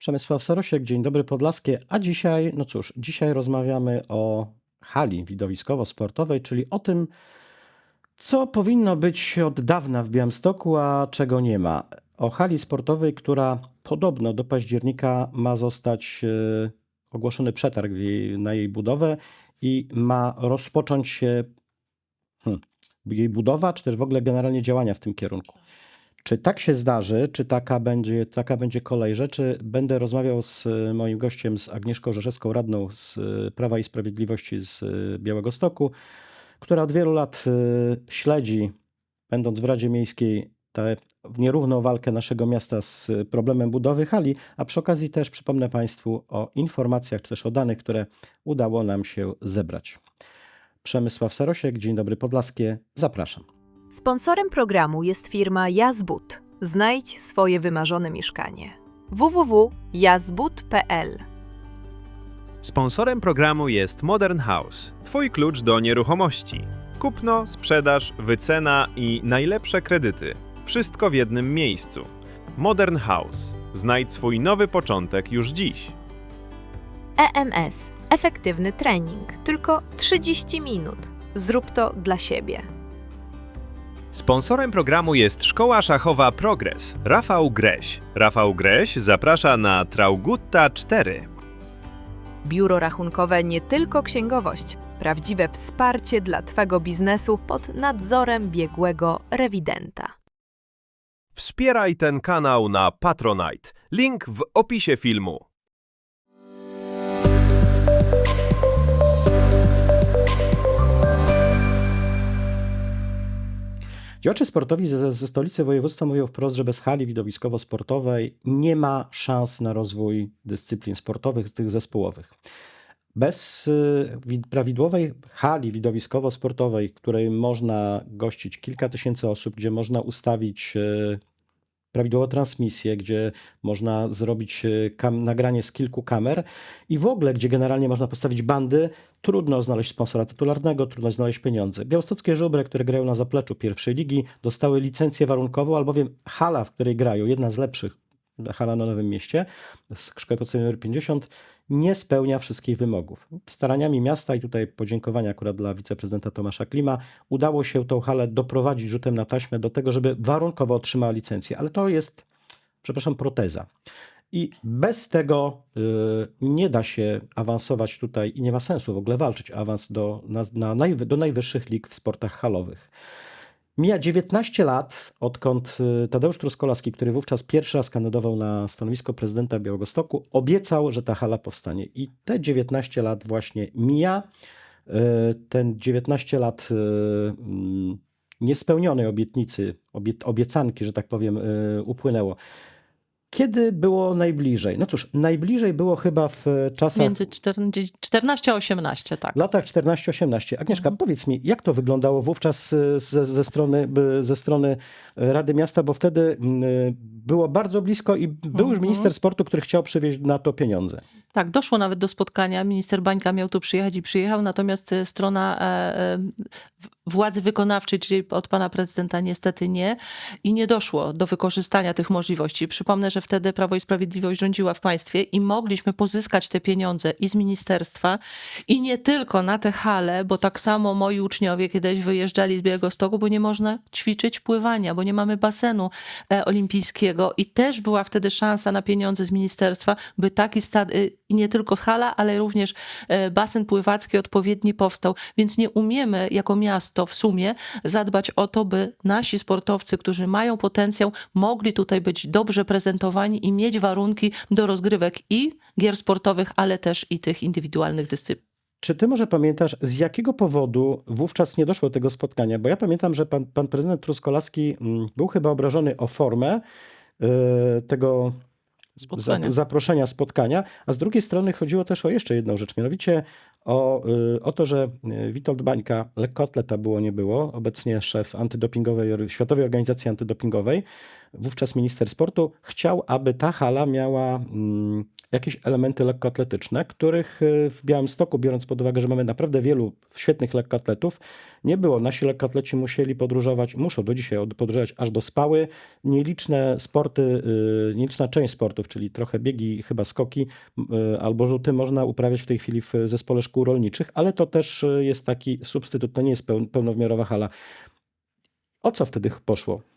Przemysław Sarosiek, dzień dobry Podlaskie. A dzisiaj, no cóż, dzisiaj rozmawiamy o hali widowiskowo-sportowej, czyli o tym, co powinno być od dawna w Białymstoku, a czego nie ma. O hali sportowej, która podobno do października ma zostać e, ogłoszony przetarg na jej budowę i ma rozpocząć się hmm, jej budowa, czy też w ogóle generalnie działania w tym kierunku. Czy tak się zdarzy, czy taka będzie, taka będzie kolej rzeczy? Będę rozmawiał z e, moim gościem, z Agnieszką Rzeszewską, radną z e, Prawa i Sprawiedliwości z e, Białego Stoku, która od wielu lat śledzi, będąc w Radzie Miejskiej, tę nierówną walkę naszego miasta z problemem budowy hali, a przy okazji też przypomnę Państwu o informacjach, czy też o danych, które udało nam się zebrać. Przemysław Sarosiek, Dzień Dobry Podlaskie, zapraszam. Sponsorem programu jest firma Jazbud. Znajdź swoje wymarzone mieszkanie. www.jazbud.pl Sponsorem programu jest Modern House, Twój klucz do nieruchomości. Kupno, sprzedaż, wycena i najlepsze kredyty. Wszystko w jednym miejscu. Modern House. Znajdź swój nowy początek już dziś. EMS. Efektywny trening. Tylko 30 minut. Zrób to dla siebie. Sponsorem programu jest Szkoła Szachowa Progres. Rafał Greś. Rafał Greś zaprasza na Traugutta 4. Biuro rachunkowe nie tylko księgowość. Prawdziwe wsparcie dla Twego biznesu pod nadzorem biegłego rewidenta. Wspieraj ten kanał na Patronite. Link w opisie filmu. Działacze sportowi ze, ze stolicy województwa mówią wprost, że bez hali widowiskowo-sportowej nie ma szans na rozwój dyscyplin sportowych, tych zespołowych. Bez y, wi- prawidłowej hali widowiskowo-sportowej, w której można gościć kilka tysięcy osób, gdzie można ustawić y, prawidłową transmisję, gdzie można zrobić kam- nagranie z kilku kamer i w ogóle, gdzie generalnie można postawić bandy, trudno znaleźć sponsora tytularnego, trudno znaleźć pieniądze. Białostockie żubre, które grają na zapleczu pierwszej ligi, dostały licencję warunkową, albowiem hala, w której grają, jedna z lepszych, hala na Nowym Mieście, z szkoły podstawowej nr 50, nie spełnia wszystkich wymogów. Staraniami miasta i tutaj podziękowania akurat dla wiceprezydenta Tomasza Klima, udało się tą halę doprowadzić rzutem na taśmę do tego, żeby warunkowo otrzymała licencję, ale to jest, przepraszam, proteza. I bez tego y, nie da się awansować tutaj i nie ma sensu w ogóle walczyć awans do, na, na najwy, do najwyższych lig w sportach halowych. Mija 19 lat, odkąd y, Tadeusz Truskolaski, który wówczas pierwszy raz kandydował na stanowisko prezydenta Białegostoku, obiecał, że ta hala powstanie. I te 19 lat właśnie mija. Y, Ten 19 lat y, mm, niespełnionej obietnicy, obie, obiecanki, że tak powiem, upłynęło. Kiedy było najbliżej? No cóż, najbliżej było chyba w czasach. Między 14 14 a 18, tak. Latach 14-18. Agnieszka, Mhm. powiedz mi, jak to wyglądało wówczas y, ze, ze, strony, ze strony Rady Miasta, bo wtedy y, było bardzo blisko i był już Mhm. minister sportu, który chciał przywieźć na to pieniądze. Tak, doszło nawet do spotkania. Minister Bańka miał tu przyjechać i przyjechał, natomiast e, strona e, e, władzy wykonawczej, czyli od pana prezydenta niestety nie i nie doszło do wykorzystania tych możliwości. Przypomnę, że wtedy Prawo i Sprawiedliwość rządziła w państwie i mogliśmy pozyskać te pieniądze i z ministerstwa i nie tylko na te hale, bo tak samo moi uczniowie kiedyś wyjeżdżali z Białegostoku, bo nie można ćwiczyć pływania, bo nie mamy basenu olimpijskiego i też była wtedy szansa na pieniądze z ministerstwa, by taki stad, y, i nie tylko hala, ale również e, basen pływacki odpowiedni powstał. Więc nie umiemy jako miasto w sumie zadbać o to, by nasi sportowcy, którzy mają potencjał, mogli tutaj być dobrze prezentowani i mieć warunki do rozgrywek i gier sportowych, ale też i tych indywidualnych dyscyplin. Czy ty może pamiętasz, z jakiego powodu wówczas nie doszło do tego spotkania? Bo ja pamiętam, że pan, pan prezydent Truskolaski mm, był chyba obrażony o formę y, tego Spotkania. za- zaproszenia spotkania, a z drugiej strony chodziło też o jeszcze jedną rzecz, mianowicie o, y, o to, że y, Witold Bańka, lekkoatleta było, nie było, obecnie szef antydopingowej, Światowej Organizacji Antydopingowej, wówczas minister sportu, chciał, aby ta hala miała mm, jakieś elementy lekkoatletyczne, których y, w Białymstoku, biorąc pod uwagę, że mamy naprawdę wielu świetnych lekkoatletów, nie było. Nasi lekkoatleci musieli podróżować, muszą do dzisiaj od- podróżować aż do Spały. Nieliczne sporty, y, nieliczna część sportów, czyli trochę biegi, chyba skoki y, albo rzuty można uprawiać w tej chwili w zespole szkół rolniczych, ale to też jest taki substytut, to nie jest peł- pełnowymiarowa hala. O co wtedy poszło?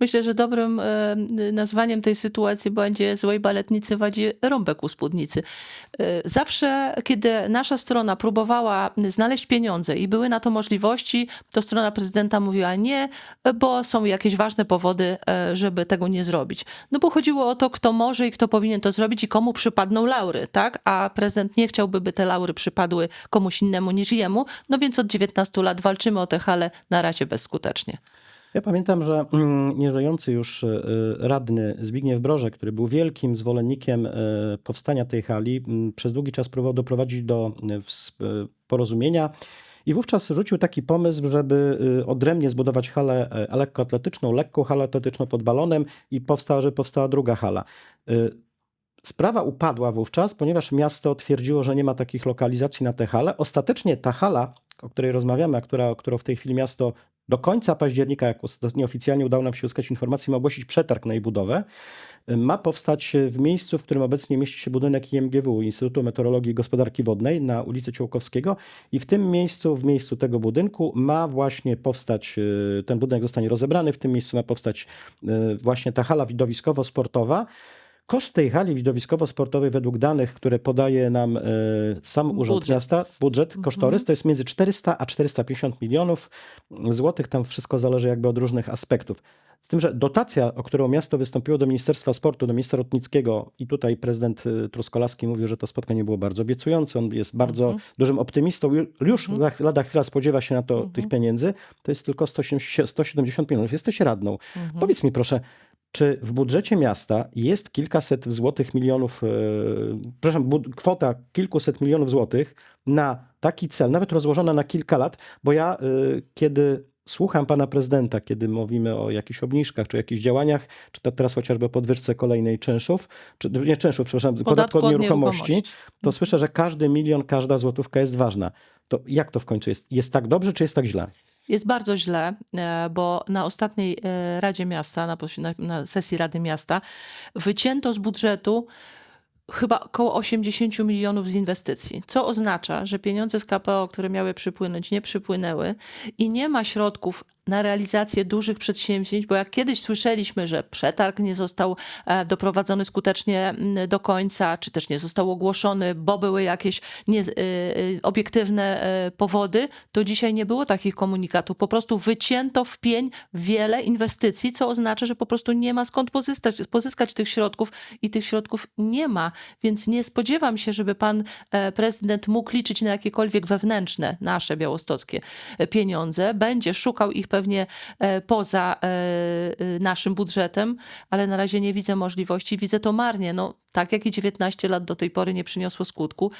Myślę, że dobrym e, nazwaniem tej sytuacji będzie złej baletnicy wadzi rąbek u spódnicy. E, Zawsze, kiedy nasza strona próbowała znaleźć pieniądze i były na to możliwości, to strona prezydenta mówiła nie, bo są jakieś ważne powody, e, żeby tego nie zrobić. No bo chodziło o to, kto może i kto powinien to zrobić i komu przypadną laury, tak? A prezydent nie chciałby, by te laury przypadły komuś innemu niż jemu, no więc od 19 lat walczymy o tę halę na razie bezskutecznie. Ja pamiętam, że mm, nieżyjący już y, radny Zbigniew Brożek, który był wielkim zwolennikiem y, powstania tej hali, przez długi czas próbował doprowadzić do y, porozumienia. I wówczas rzucił taki pomysł, żeby odrębnie zbudować halę lekkoatletyczną, lekką halę atletyczną pod balonem i powstała, że powstała druga hala. Sprawa upadła wówczas, ponieważ miasto twierdziło, że nie ma takich lokalizacji na tę halę. Ostatecznie ta hala, o której rozmawiamy, a która, którą w tej chwili miasto do końca października, jak ostatnio oficjalnie udało nam się uzyskać informację, ma ogłosić przetarg na jej budowę, ma powstać w miejscu, w którym obecnie mieści się budynek IMGW, Instytutu Meteorologii i Gospodarki Wodnej na ulicy Ciołkowskiego. I w tym miejscu, w miejscu tego budynku ma właśnie powstać, y, ten budynek zostanie rozebrany, w tym miejscu ma powstać y, właśnie ta hala widowiskowo-sportowa. Koszt tej hali widowiskowo-sportowej według danych, które podaje nam e, sam Urząd Budżet. Miasta, budżet, kosztorys, to jest między 400 a 450 milionów złotych. Tam wszystko zależy jakby od różnych aspektów. Z tym, że dotacja, o którą miasto wystąpiło do Ministerstwa Sportu, do ministra Rotnickiego i tutaj prezydent y, Truskolaski mówił, że to spotkanie było bardzo obiecujące, on jest bardzo dużym optymistą, Ju- już chw- lada chwila spodziewa się na to tych pieniędzy, to jest tylko 180 170 milionów. Jesteś radną. Powiedz mi proszę, czy w budżecie miasta jest kilkaset złotych milionów, e, przepraszam, bud- kwota kilkuset milionów złotych na taki cel, nawet rozłożona na kilka lat, bo ja e, kiedy słucham pana prezydenta, kiedy mówimy o jakichś obniżkach, czy jakichś działaniach, czy to teraz chociażby o podwyżce kolejnej czynszów, czy nie czynszów, przepraszam, podatku od nieruchomości, to słyszę, że każdy milion, każda złotówka jest ważna. To jak to w końcu jest? Jest tak dobrze, czy jest tak źle? Jest bardzo źle, e, bo na ostatniej e, Radzie Miasta, na, na sesji Rady Miasta, wycięto z budżetu chyba około 80 milionów z inwestycji, co oznacza, że pieniądze z KPO, które miały przypłynąć, nie przypłynęły i nie ma środków na realizację dużych przedsięwzięć, bo jak kiedyś słyszeliśmy, że przetarg nie został e, doprowadzony skutecznie mm, do końca, czy też nie został ogłoszony, bo były jakieś nie, y, y, obiektywne e, powody, to dzisiaj nie było takich komunikatów. Po prostu wycięto w pień wiele inwestycji, co oznacza, że po prostu nie ma skąd pozyskać, pozyskać tych środków i tych środków nie ma. Więc nie spodziewam się, żeby pan e, prezydent mógł liczyć na jakiekolwiek wewnętrzne, nasze białostockie e, pieniądze. Będzie szukał ich pewnie e, poza e, e, naszym budżetem, ale na razie nie widzę możliwości. Widzę to marnie. No, tak jak i 19 lat do tej pory nie przyniosło skutku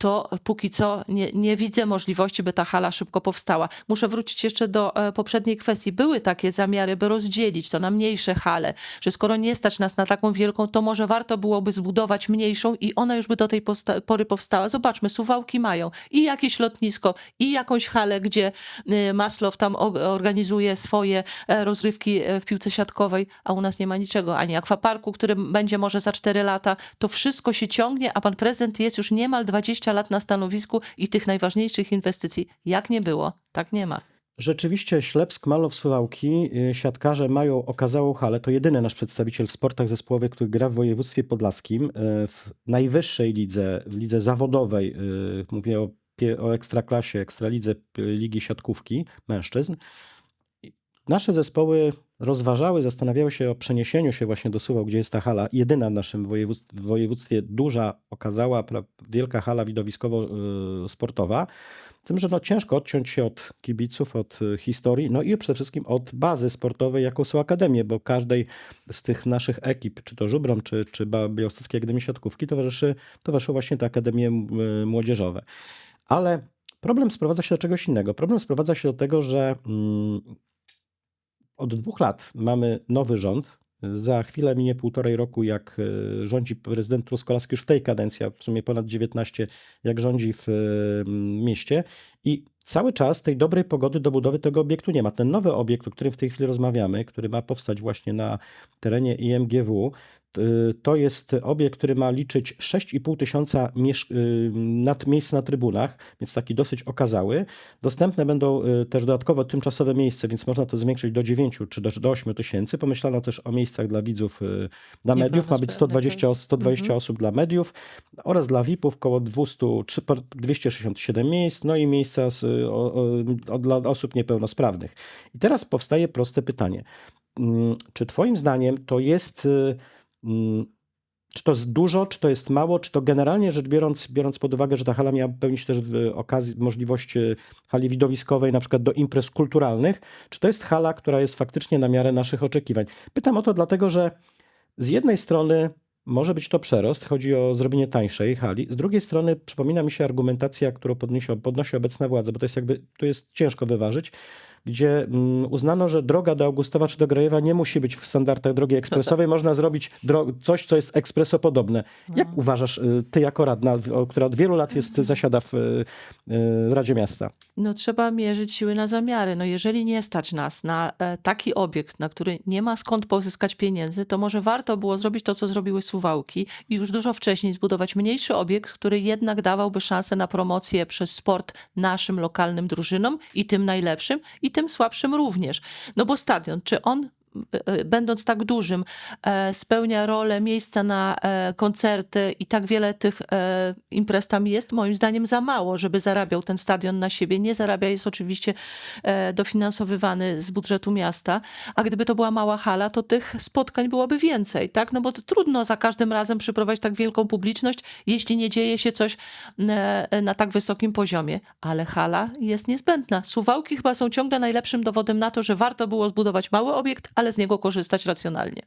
to póki co nie, nie widzę możliwości, by ta hala szybko powstała. Muszę wrócić jeszcze do e, poprzedniej kwestii. Były takie zamiary, by rozdzielić to na mniejsze hale, że skoro nie stać nas na taką wielką, to może warto byłoby zbudować mniejszą i ona już by do tej pory powstała. Zobaczmy, Suwałki mają i jakieś lotnisko, i jakąś halę, gdzie y, Maslow tam organizuje swoje e, rozrywki e, w piłce siatkowej, a u nas nie ma niczego, ani akwaparku, który będzie może za 4 lata. To wszystko się ciągnie, a pan prezydent jest już niemal 20 lat na stanowisku i tych najważniejszych inwestycji jak nie było, tak nie ma. Rzeczywiście Ślepsk, Malow, Suwałki, y, siatkarze mają okazałą halę. To jedyny nasz przedstawiciel w sportach zespołowych, który gra w województwie podlaskim. y, W najwyższej lidze, w lidze zawodowej, y, mówię o, o ekstraklasie, ekstralidze Ligi Siatkówki Mężczyzn. Nasze zespoły rozważały, zastanawiały się o przeniesieniu się właśnie do Suwałk, gdzie jest ta hala, jedyna w naszym województwie, województwie duża, okazała, wielka hala widowiskowo-sportowa. Tym, że no ciężko odciąć się od kibiców, od y, historii, no i przede wszystkim od bazy sportowej, jaką są akademie, bo każdej z tych naszych ekip, czy to Żubrom, czy, czy Białostockiej Akademii Siatkówki, towarzyszy, towarzyszą właśnie te akademie y, młodzieżowe. Ale problem sprowadza się do czegoś innego. Problem sprowadza się do tego, że mm, od dwóch lat mamy nowy rząd, Za chwilę minie półtorej roku, jak e, rządzi prezydent Truskolaski już w tej kadencji, a w sumie ponad 19, jak rządzi w e, mieście. I cały czas tej dobrej pogody do budowy tego obiektu nie ma. Ten nowy obiekt, o którym w tej chwili rozmawiamy, który ma powstać właśnie na terenie IMGW, to jest obiekt, który ma liczyć 6,5 tysiąca y, nad, miejsc na trybunach, więc taki dosyć okazały. Dostępne będą y, też dodatkowo tymczasowe miejsca, więc można to zwiększyć do 9 czy też do 8 tysięcy. Pomyślano też o miejscach dla widzów, y, dla mediów. Ma być 120, os- 120 Mhm. osób dla mediów oraz dla VIP-ów około 200, trzy- 267 miejsc, no i miejsca z, o, o, dla osób niepełnosprawnych. I teraz powstaje proste pytanie. Mm, Czy Twoim zdaniem to jest. y, mm, Czy to jest dużo, czy to jest mało, czy to generalnie rzecz biorąc, biorąc pod uwagę, że ta hala miała pełnić też w okazji możliwość y, hali widowiskowej, na przykład do imprez kulturalnych, czy to jest hala, która jest faktycznie na miarę naszych oczekiwań? Pytam o to dlatego, że z jednej strony może być to przerost, chodzi o zrobienie tańszej hali. Z drugiej strony przypomina mi się argumentacja, którą podnosi, podnosi obecna władza, bo to jest jakby, tu jest ciężko wyważyć, gdzie mm, uznano, że droga do Augustowa czy do Grajewa nie musi być w standardach drogi ekspresowej. Można zrobić coś, co jest ekspresopodobne. Jak uważasz, y, ty jako radna, w- o- która od wielu lat jest, zasiada w, y, y, Radzie Miasta? No trzeba mierzyć siły na zamiary. No jeżeli nie stać nas na e, taki obiekt, na który nie ma skąd pozyskać pieniędzy, to może warto było zrobić to, co zrobiły Suwałki i już dużo wcześniej zbudować mniejszy obiekt, który jednak dawałby szansę na promocję przez sport naszym lokalnym drużynom i tym najlepszym i tym słabszym również. No bo stadion, czy on będąc tak dużym, e, spełnia rolę miejsca na e, koncerty i tak wiele tych e, imprez tam jest, moim zdaniem za mało, żeby zarabiał ten stadion na siebie. Nie zarabia, jest oczywiście e, dofinansowywany z budżetu miasta, a gdyby to była mała hala, to tych spotkań byłoby więcej, tak? No bo trudno za każdym razem przyprowadzić tak wielką publiczność, jeśli nie dzieje się coś e, na tak wysokim poziomie, ale hala jest niezbędna. Suwałki chyba są ciągle najlepszym dowodem na to, że warto było zbudować mały obiekt, ale z niego korzystać racjonalnie.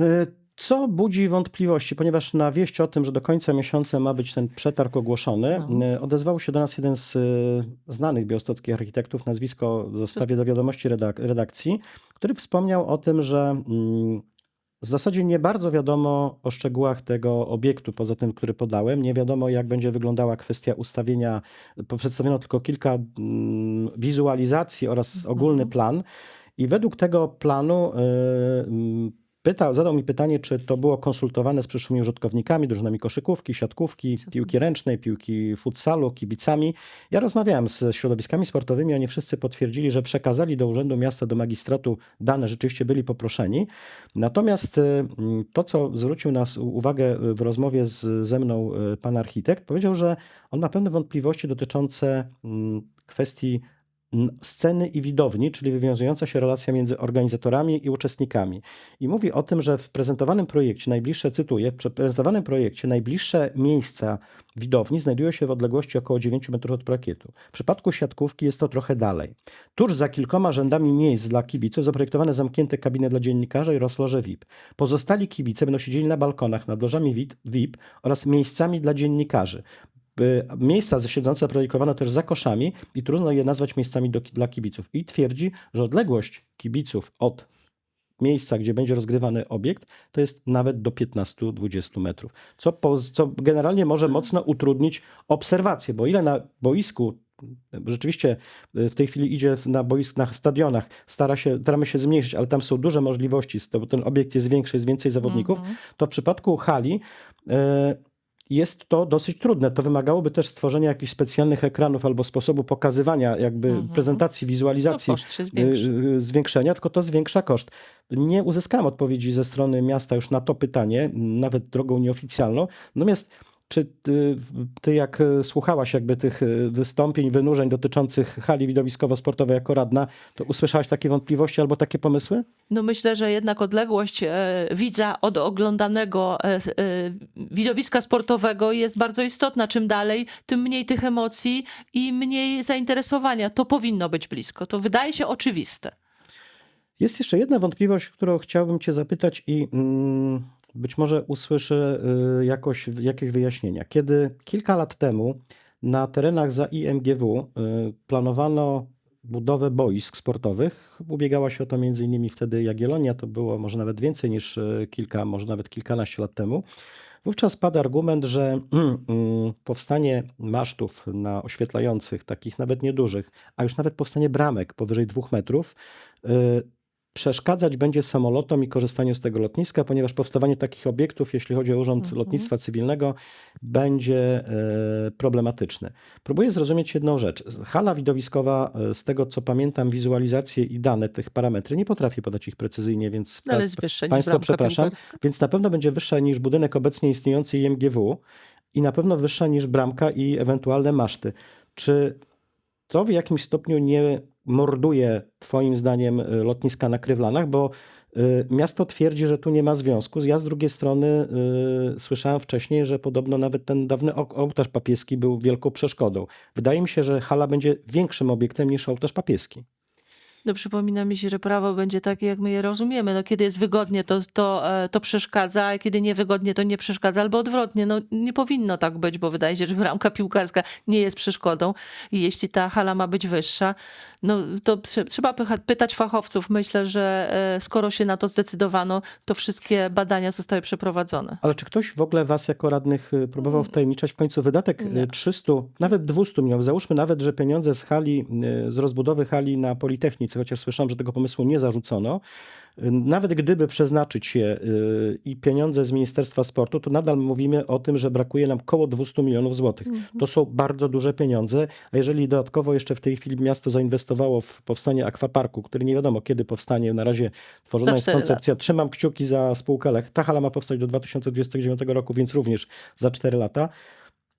Y, Co budzi wątpliwości, ponieważ na wieść o tym, że do końca miesiąca ma być ten przetarg ogłoszony, No. y, odezwał się do nas jeden z y, znanych białostockich architektów, nazwisko zostawię do wiadomości redak- redakcji, który wspomniał o tym, że mm, w zasadzie nie bardzo wiadomo o szczegółach tego obiektu, poza tym, który podałem. Nie wiadomo, jak będzie wyglądała kwestia ustawienia. Przedstawiono tylko kilka mm, wizualizacji oraz ogólny plan. I według tego planu y, pytał, zadał mi pytanie, czy to było konsultowane z przyszłymi użytkownikami, drużynami koszykówki, siatkówki, piłki ręcznej, piłki futsalu, kibicami. Ja rozmawiałem z środowiskami sportowymi, oni wszyscy potwierdzili, że przekazali do Urzędu Miasta, do magistratu dane, rzeczywiście byli poproszeni. Natomiast y, to, co zwrócił nas uwagę w rozmowie z, ze mną y, pan architekt, powiedział, że on ma pewne wątpliwości dotyczące mm, kwestii sceny i widowni, czyli wywiązująca się relacja między organizatorami i uczestnikami. I mówi o tym, że w prezentowanym projekcie, najbliższe, cytuję, w prezentowanym projekcie najbliższe miejsca widowni znajdują się w odległości około 9 metrów od parkietu. W przypadku siatkówki jest to trochę dalej. Tuż za kilkoma rzędami miejsc dla kibiców zaprojektowane zamknięte kabiny dla dziennikarzy oraz loże VIP. Pozostali kibice będą siedzieli na balkonach nad lożami VIP oraz miejscami dla dziennikarzy. Miejsca siedzące zaprojektowano też za koszami i trudno je nazwać miejscami do, dla kibiców. I twierdzi, że odległość kibiców od miejsca, gdzie będzie rozgrywany obiekt, to jest nawet do 15-20 metrów. Co, po, co generalnie może mocno utrudnić obserwację, bo ile na boisku rzeczywiście w tej chwili idzie na boisk, na stadionach, stara się, staramy się zmniejszyć, ale tam są duże możliwości, bo ten obiekt jest większy, jest więcej zawodników, to w przypadku hali e, jest to dosyć trudne. To wymagałoby też stworzenia jakichś specjalnych ekranów albo sposobu pokazywania jakby prezentacji, wizualizacji, y, zwiększenia, tylko to zwiększa koszt. Nie uzyskałem odpowiedzi ze strony miasta już na to pytanie, nawet drogą nieoficjalną. Natomiast czy ty, ty jak y, słuchałaś jakby tych y, wystąpień, wynurzeń dotyczących hali widowiskowo-sportowej jako radna, to usłyszałaś takie wątpliwości albo takie pomysły? No myślę, że jednak odległość e, widza od oglądanego e, e, widowiska sportowego jest bardzo istotna. Czym dalej, tym mniej tych emocji i mniej zainteresowania. To powinno być blisko. To wydaje się oczywiste. Jest jeszcze jedna wątpliwość, którą chciałbym Cię zapytać i mm, być może usłyszę y, jakoś, jakieś wyjaśnienia. Kiedy kilka lat temu na terenach za IMGW y, planowano budowę boisk sportowych. Ubiegała się o to między innymi wtedy Jagiellonia, to było może nawet więcej niż e, kilka, może nawet kilkanaście lat temu. Wówczas padł argument, że mm, powstanie masztów na oświetlających, takich nawet niedużych, a już nawet powstanie bramek powyżej dwóch metrów, y, przeszkadzać będzie samolotom i korzystaniu z tego lotniska, ponieważ powstawanie takich obiektów, jeśli chodzi o Urząd Mhm. Lotnictwa Cywilnego, będzie e, problematyczne. Próbuję zrozumieć jedną rzecz. Hala widowiskowa, e, z tego co pamiętam, wizualizacje i dane, tych parametry, nie potrafię podać ich precyzyjnie, więc No, ale wyższe Państwo, przepraszam, piłkarska. więc na pewno będzie wyższa niż budynek obecnie istniejący IMGW i na pewno wyższa niż bramka i ewentualne maszty. Czy to w jakimś stopniu nie morduje, Twoim zdaniem, y, lotniska na Krywlanach? Bo y, miasto twierdzi, że tu nie ma związku. Ja z drugiej strony y, słyszałem wcześniej, że podobno nawet ten dawny ołtarz papieski był wielką przeszkodą. Wydaje mi się, że hala będzie większym obiektem niż ołtarz papieski. No przypomina mi się, że prawo będzie takie, jak my je rozumiemy. No, kiedy jest wygodnie, to, to, e, to przeszkadza, a kiedy niewygodnie, to nie przeszkadza, albo odwrotnie. No, nie powinno tak być, bo wydaje się, że bramka piłkarska nie jest przeszkodą. I jeśli ta hala ma być wyższa, no to trze- trzeba pytać fachowców. Myślę, że e, skoro się na to zdecydowano, to wszystkie badania zostały przeprowadzone. Ale czy ktoś w ogóle was jako radnych y, próbował wtajemniczać w końcu wydatek y, Nie. 300, nawet 200 milionów? Załóżmy nawet, że pieniądze z hali, y, z rozbudowy hali na Politechnice, chociaż słyszałem, że tego pomysłu nie zarzucono, nawet gdyby przeznaczyć je y, i pieniądze z Ministerstwa Sportu, to nadal mówimy o tym, że brakuje nam około 200 milionów złotych. To są bardzo duże pieniądze, a jeżeli dodatkowo jeszcze w tej chwili miasto zainwestowało w powstanie akwaparku, który nie wiadomo kiedy powstanie, na razie tworzona Za jest koncepcja, trzymam kciuki za spółkę Lech. Ta hala ma powstać do 2029 roku, więc również za 4 lata.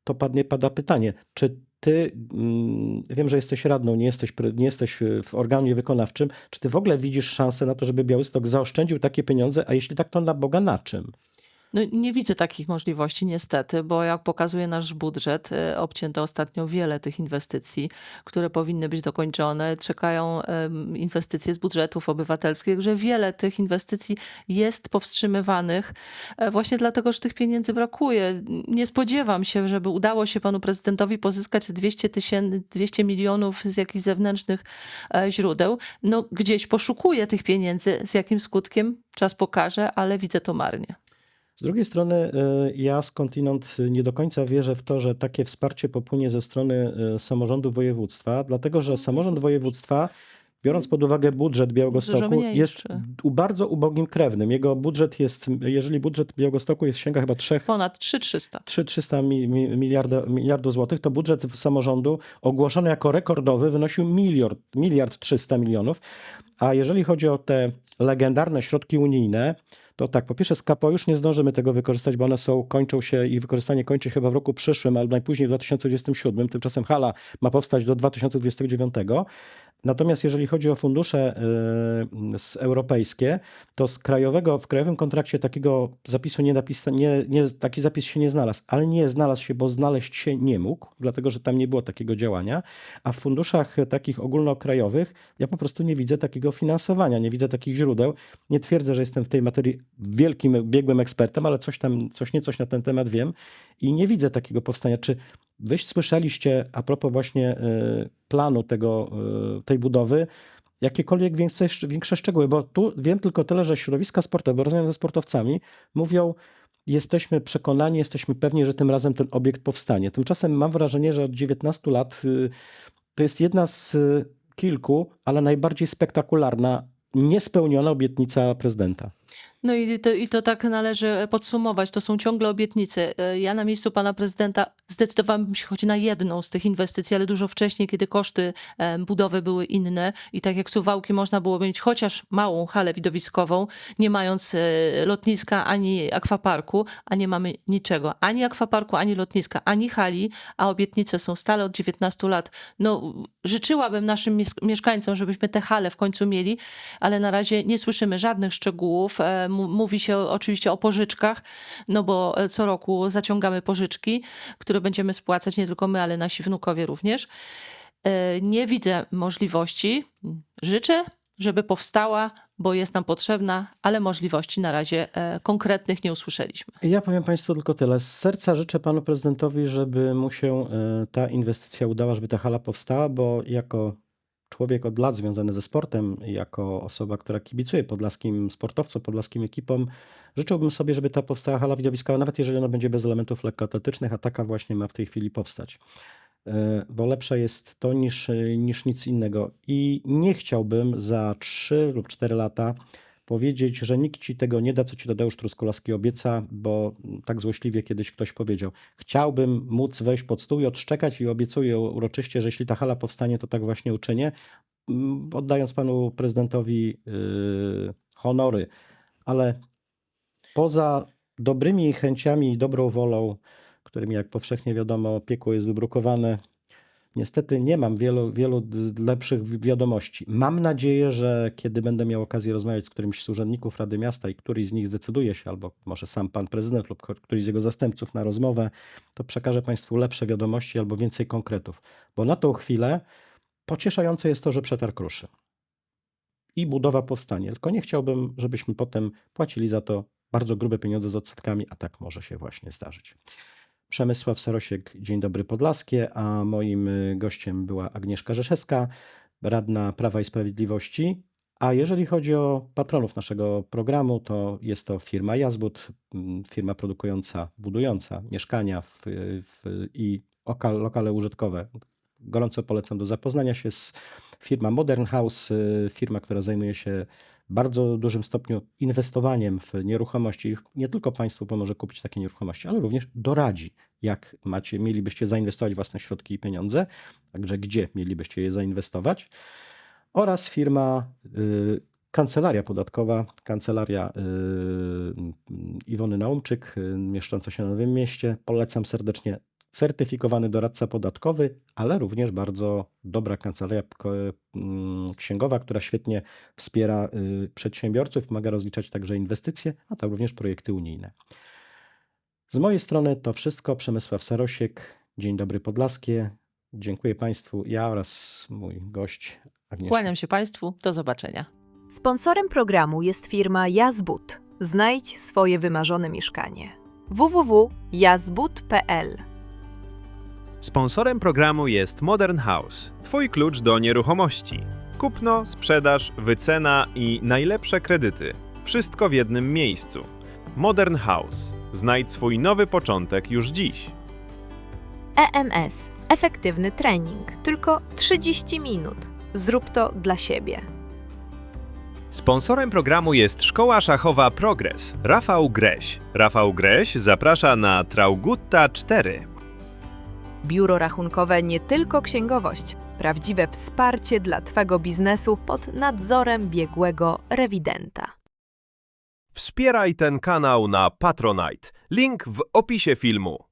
To padnie, pada pytanie, czy ty, mm, wiem, że jesteś radną, nie jesteś, nie jesteś y, w organie wykonawczym, czy ty w ogóle widzisz szansę na to, żeby Białystok zaoszczędził takie pieniądze, a jeśli tak, to na Boga na czym? No, nie widzę takich możliwości niestety, bo jak pokazuje nasz budżet, e, obcięto ostatnio wiele tych inwestycji, które powinny być dokończone. Czekają inwestycje z budżetów obywatelskich, że wiele tych inwestycji jest powstrzymywanych e, właśnie dlatego, że tych pieniędzy brakuje. Nie spodziewam się, żeby udało się panu prezydentowi pozyskać 200 tysięcy, 200 milionów z jakichś zewnętrznych e, źródeł. No gdzieś poszukuję tych pieniędzy, z jakim skutkiem czas pokaże, ale widzę to marnie. Z drugiej strony, y, ja skądinąd nie do końca wierzę w to, że takie wsparcie popłynie ze strony y, samorządu województwa, dlatego że samorząd województwa, biorąc pod uwagę budżet Białegostoku, jest u bardzo ubogim krewnym. Jego budżet jest, jeżeli budżet Białegostoku jest sięga chyba 3 Ponad 3300. 300 mi, mi, miliarda, miliardów złotych, to budżet samorządu ogłoszony jako rekordowy wynosił miliard, miliard 300 milionów. A jeżeli chodzi o te legendarne środki unijne, to tak, po pierwsze z KPO już nie zdążymy tego wykorzystać, bo one są, kończą się i wykorzystanie kończy się chyba w roku przyszłym, albo najpóźniej w 2027. Tymczasem hala ma powstać do 2029. Natomiast jeżeli chodzi o fundusze y, europejskie, to z krajowego, w krajowym kontrakcie takiego zapisu nie napisa, nie, nie, taki zapis się nie znalazł, ale nie znalazł się, bo znaleźć się nie mógł, dlatego że tam nie było takiego działania, a w funduszach takich ogólnokrajowych ja po prostu nie widzę takiego finansowania, nie widzę takich źródeł. Nie twierdzę, że jestem w tej materii wielkim, biegłym ekspertem, ale coś tam, coś nie coś na ten temat wiem i nie widzę takiego powstania. Czy Wy słyszeliście a propos właśnie y, planu tego, y, tej budowy, jakiekolwiek więcej, większe szczegóły? Bo tu wiem tylko tyle, że środowiska sportowe, rozmawiam ze sportowcami, mówią, jesteśmy przekonani, jesteśmy pewni, że tym razem ten obiekt powstanie. Tymczasem mam wrażenie, że od 19 lat y, to jest jedna z y, kilku, ale najbardziej spektakularna, niespełniona obietnica prezydenta. No i to, i to tak należy podsumować. To są ciągle obietnice. E, Ja na miejscu pana prezydenta zdecydowałabym się choć na jedną z tych inwestycji, ale dużo wcześniej, kiedy koszty e, budowy były inne i tak jak Suwałki można było mieć chociaż małą halę widowiskową, nie mając e, lotniska ani akwaparku, a nie mamy niczego. Ani akwaparku, ani lotniska, ani hali, a obietnice są stale od 19 lat. No, życzyłabym naszym mies- mieszkańcom, żebyśmy te hale w końcu mieli, ale na razie nie słyszymy żadnych szczegółów. Mówi się oczywiście o pożyczkach, no bo e, co roku zaciągamy pożyczki, które będziemy spłacać nie tylko my, ale nasi wnukowie również. E, Nie widzę możliwości. Życzę, żeby powstała, bo jest nam potrzebna, ale możliwości na razie e, konkretnych nie usłyszeliśmy. Ja powiem Państwu tylko tyle. Z serca życzę Panu Prezydentowi, żeby mu się ta inwestycja udała, żeby ta hala powstała, bo jako człowiek od lat związany ze sportem, jako osoba, która kibicuje podlaskim sportowcom, podlaskim ekipom, życzyłbym sobie, żeby ta powstała hala widowiskowa, nawet jeżeli ona będzie bez elementów lekkoatletycznych, a taka właśnie ma w tej chwili powstać. E, Bo lepsze jest to niż, niż nic innego. I nie chciałbym za 3 lub 4 lata powiedzieć, że nikt ci tego nie da, co ci Tadeusz Truskolaski obieca, bo tak złośliwie kiedyś ktoś powiedział. Chciałbym móc wejść pod stół i odszczekać i obiecuję uroczyście, że jeśli ta hala powstanie, to tak właśnie uczynię, mm, oddając panu prezydentowi yy, honory. Ale poza dobrymi chęciami i dobrą wolą, którymi, jak powszechnie wiadomo, piekło jest wybrukowane, Niestety nie mam wielu, wielu lepszych wiadomości. Mam nadzieję, że kiedy będę miał okazję rozmawiać z którymś z urzędników Rady Miasta i któryś z nich zdecyduje się, albo może sam pan prezydent lub któryś z jego zastępców na rozmowę, to przekażę państwu lepsze wiadomości albo więcej konkretów. Bo na tą chwilę pocieszające jest to, że przetarg ruszy i budowa powstanie. Tylko nie chciałbym, żebyśmy potem płacili za to bardzo grube pieniądze z odsetkami, a tak może się właśnie zdarzyć. Przemysław Sarosiek, Dzień Dobry Podlaskie, a moim y, gościem była Agnieszka Rzeszewska, radna Prawa i Sprawiedliwości. A jeżeli chodzi o patronów naszego programu, to jest to firma Jazbud, firma produkująca, budująca mieszkania w, w, i oka- lokale użytkowe. Gorąco polecam do zapoznania się z firma Modern House, y, firma, która zajmuje się bardzo dużym stopniu inwestowaniem w nieruchomości. Nie tylko Państwu pomoże kupić takie nieruchomości, ale również doradzi, jak macie, mielibyście zainwestować własne środki i pieniądze, także gdzie mielibyście je zainwestować. Oraz firma y, Kancelaria Podatkowa, kancelaria y, Iwony Naumczyk, y, mieszcząca się na Nowym Mieście. Polecam serdecznie certyfikowany doradca podatkowy, ale również bardzo dobra kancelaria ko- mm, księgowa, która świetnie wspiera y, przedsiębiorców, pomaga rozliczać także inwestycje, a tam również projekty unijne. Z mojej strony to wszystko. Przemysław Sarosiek, Dzień Dobry Podlaskie. Dziękuję Państwu, ja oraz mój gość Agnieszka. Kłaniam się Państwu. Do zobaczenia. Sponsorem programu jest firma Jazbud. Znajdź swoje wymarzone mieszkanie. www.jazbud.pl Sponsorem programu jest Modern House, Twój klucz do nieruchomości. Kupno, sprzedaż, wycena i najlepsze kredyty. Wszystko w jednym miejscu. Modern House. Znajdź swój nowy początek już dziś. EMS. Efektywny trening. Tylko 30 minut. Zrób to dla siebie. Sponsorem programu jest Szkoła Szachowa Progres. Rafał Greś. Rafał Greś zaprasza na Traugutta 4. Biuro rachunkowe nie tylko księgowość, prawdziwe wsparcie dla Twego biznesu pod nadzorem biegłego rewidenta. Wspieraj ten kanał na Patronite. Link w opisie filmu.